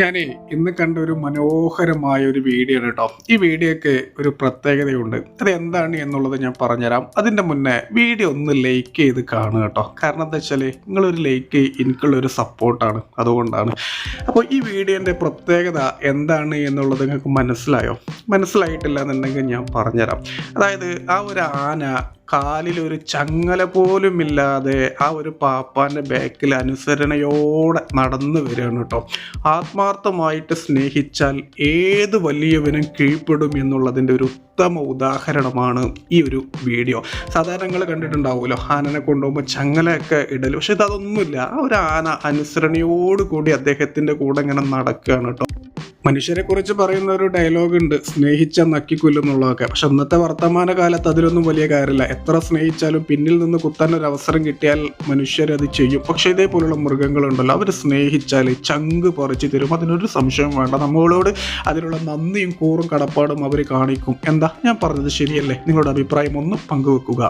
ഞാനേ ഇന്ന് കണ്ട ഒരു മനോഹരമായ ഒരു വീഡിയോ കേട്ടോ ഈ വീഡിയോക്ക് ഒരു പ്രത്യേകതയുണ്ട്. അത് എന്താണ് എന്നുള്ളത് ഞാൻ പറഞ്ഞുതരാം. അതിന്റെ മുന്നേ വീഡിയോ ഒന്ന് ലൈക്ക് ചെയ്ത് കാണുക കേട്ടോ കാരണം എന്താ വെച്ചാൽ നിങ്ങളൊരു ലൈക്ക് എനിക്കുള്ള ഒരു സപ്പോർട്ടാണ്. അതുകൊണ്ടാണ്. അപ്പോൾ ഈ വീഡിയോന്റെ പ്രത്യേകത എന്താണ് എന്നുള്ളത് നിങ്ങൾക്ക് മനസ്സിലായോ? മനസ്സിലായിട്ടില്ല എന്നുണ്ടെങ്കിൽ ഞാൻ പറഞ്ഞുതരാം. അതായത് ആ ഒരു ആന കാലിൽ ഒരു ചങ്ങല പോലും ഇല്ലാതെ ആ ഒരു പാപ്പാന്റെ ബാക്കിൽ അനുസരണയോടെ നടന്നു വരികയാണ് കേട്ടോ. ആത്മാർത്ഥമായിട്ട് സ്നേഹിച്ചാൽ ഏത് വലിയവനും കീഴ്പ്പെടും എന്നുള്ളതിന്റെ ഒരു ഉത്തമ ഉദാഹരണമാണ് ഈ ഒരു വീഡിയോ സാധാരണ നിങ്ങൾ കണ്ടിട്ടുണ്ടാവുമല്ലോ ആനനെ കൊണ്ടുപോകുമ്പോൾ ചങ്ങലയൊക്കെ ഇടൽ പക്ഷെ ഇതൊന്നുമില്ല ആ ഒരു ആന അനുസരണയോടുകൂടി അദ്ദേഹത്തിന്റെ കൂടെ ഇങ്ങനെ നടക്കുകയാണ് കേട്ടോ. മനുഷ്യരെ കുറിച്ച് പറയുന്ന ഒരു ഡയലോഗ് ഉണ്ട് സ്നേഹിച്ച നക്കിക്കൊല്ലുന്നുള്ളതൊക്കെ പക്ഷെ ഇന്നത്തെ വർത്തമാന കാലത്ത് അതിലൊന്നും വലിയ കാര്യമില്ല. എത്ര സ്നേഹിച്ചാലും പിന്നിൽ നിന്ന് കുത്താൻ ഒരു അവസരം കിട്ടിയാൽ മനുഷ്യരത് ചെയ്യും. പക്ഷെ ഇതേപോലുള്ള മൃഗങ്ങളുണ്ടല്ലോ അവർ സ്നേഹിച്ചാൽ ചങ്ക് പറിച്ചു തരും. അതിനൊരു സംശയം വേണ്ട. നമ്മളോട് അതിനുള്ള നന്ദിയും കൂറും കടപ്പാടും അവർ കാണിക്കും. എന്താ? ഞാൻ പറഞ്ഞത് ശരിയല്ലേ? നിങ്ങളുടെ അഭിപ്രായം ഒന്ന് പങ്കുവെക്കുക.